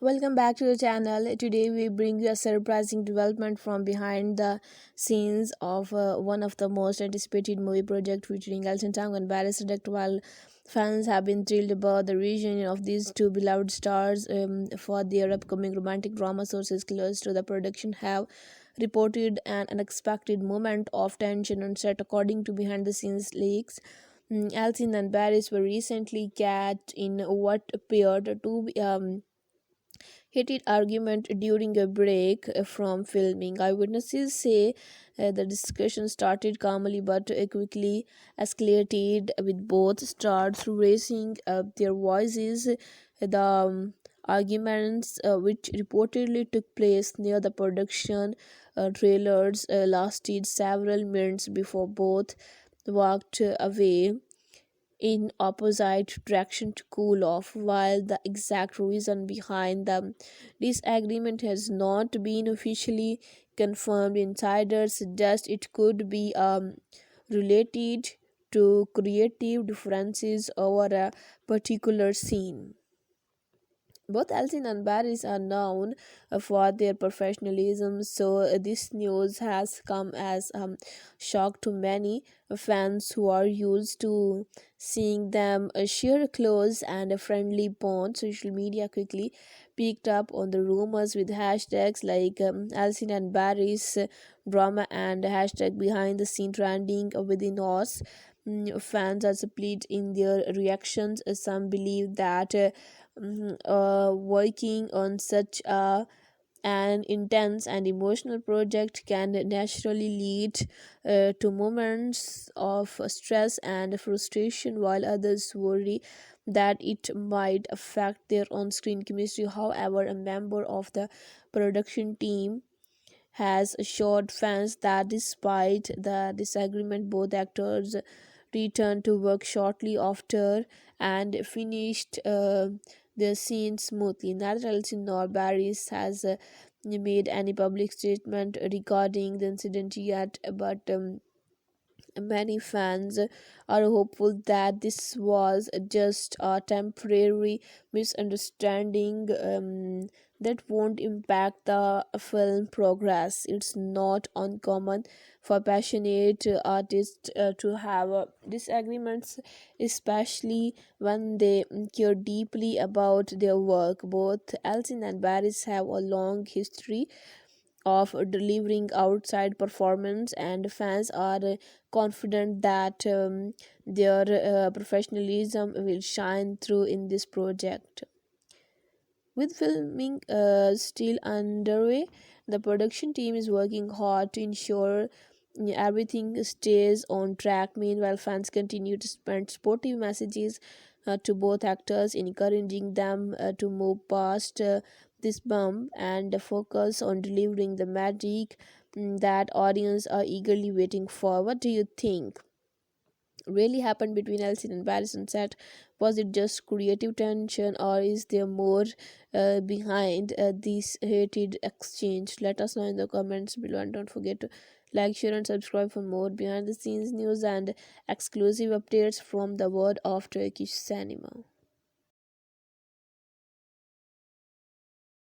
Welcome back to the channel. Today we bring you a surprising development from behind the scenes of uh, one of the most anticipated movie project featuring Elton John and Barry Direct. While fans have been thrilled about the reunion of these two beloved stars um, for their upcoming romantic drama, sources close to the production have reported an unexpected moment of tension on set, according to behind-the-scenes leaks. Mm, Elton and Barris were recently caught in what appeared to be um, heated argument during a break from filming. Eyewitnesses say uh, the discussion started calmly but uh, quickly escalated with both stars raising up their voices. The um, arguments, uh, which reportedly took place near the production uh, trailers, lasted several minutes before both walked away in opposite direction to cool off while the exact reason behind the disagreement has not been officially confirmed. Insiders suggest it could be um, related to creative differences over a particular scene. Both Elsin and Barris are known uh, for their professionalism, so this news has come as a um, shock to many fans who are used to seeing them uh, share close and a friendly bond. Social media quickly picked up on the rumors with hashtags like um, and Barris drama and hashtag behind the scene trending within us. Mm, fans are split in their reactions. Some believe that uh, mm, uh, working on such a an intense and emotional project can naturally lead uh, to moments of stress and frustration, while others worry that it might affect their on screen chemistry. However, a member of the production team has assured fans that despite the disagreement, both actors returned to work shortly after and finished uh, their scene smoothly. Neither Elsin nor Barris has uh, made any public statement regarding the incident yet, but um, many fans are hopeful that this was just a temporary misunderstanding um, that won't impact the film progress. It's not uncommon for passionate artists uh, to have uh, disagreements, especially when they care deeply about their work. Both Elsin and Barris have a long history of delivering outside performance and fans are confident that um, their uh, professionalism will shine through in this project with filming uh, still underway the production team is working hard to ensure everything stays on track meanwhile fans continue to spread supportive messages uh, to both actors encouraging them uh, to move past uh, this bump and focus on delivering the magic mm, that audience are eagerly waiting for. What do you think? Really happened between Elsin and Barris on set? Was it just creative tension or is there more uh, behind uh, this heated exchange? Let us know in the comments below and don't forget to like, share and subscribe for more behind the scenes news and exclusive updates from the world of Turkish cinema.